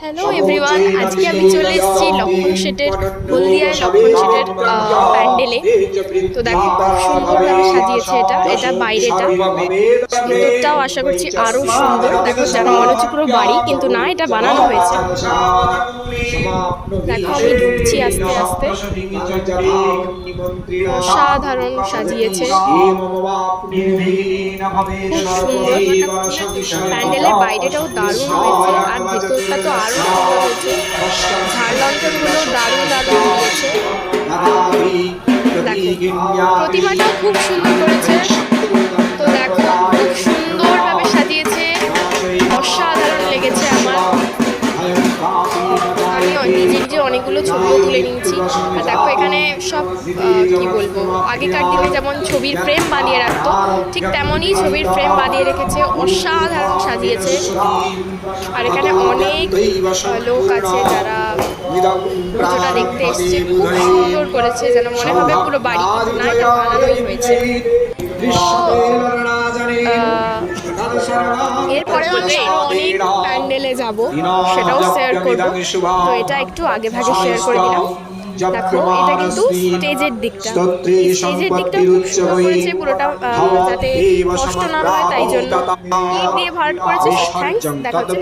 Hello everyone আজকে আমি চলে এসেছি লক্ষণ শেটের হলদিয়ায় লক্ষণ শেটের প্যান্ডেলে। তো দেখো খুব সুন্দরভাবে সাজিয়েছে এটা এটা বাইরেটা। ভিতরটাও আশা করছি আরও সুন্দর। দেখো যেন মনে হচ্ছে পুরো বাড়ি কিন্তু না এটা বানানো হয়েছে। আমি ঢুকছি আস্তে আস্তে। অসাধারণ সাজিয়েছে। সুন্দর প্যান্ডেলের বাইরেটাও দারুণ হয়েছে। আর ভেতরটা তো আরও সুন্দর হয়েছে। ঝাড়লঙ্কারগুলো দারুণ দারুণ দেখো প্রতিমাটাও খুব সুন্দর করেছে। নিজে নিজে অনেকগুলো ছবিও তুলে নিয়েছি। আর দেখো এখানে সব কি বলব, আগেকার দিনে যেমন ছবির ফ্রেম বানিয়ে রাখতো, ঠিক তেমনই ছবির ফ্রেম বানিয়ে রেখেছে, অসাধারণ সাজিয়েছে। আর এখানে অনেক লোক আছে যারা পুজোটা দেখতে এসছে, খুব সুন্দর করেছে, যেন মনে হবে পুরো বাড়ি না হয়েছে। এরপরেও আমি আরও অনেক প্যান্ডেলে যাব। সেটাও শেয়ার করব। তো এটা একটু আগে ভাগে শেয়ার করে দিলাম। দেখো এটা কিন্তু স্টেজের দিকটা। স্টেজের দিকটা খুব সুন্দর করেছে পুরোটা যাতে কষ্ট না হয় তাই জন্য দিয়ে ভাড় করেছে। দেখা হচ্ছে